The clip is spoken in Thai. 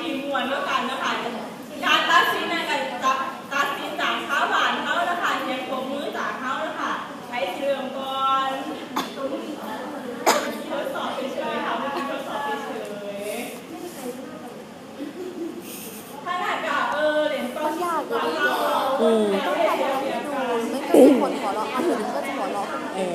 ทีมมวยด้วยกันนะคะการตัดสินกันจับตัดสินจากเขาผ่านเขานะคะเสียงผมมือจากเขานะคะใช้เชื่อมก่อนทดสอบเฉยๆค่ะไม่ทดสอบเฉยๆขนาดกับเออเหรียญต้องยากเลยอืมไม่ใช่คนขอวเราะอันอื่นก็จะขอวเราเออ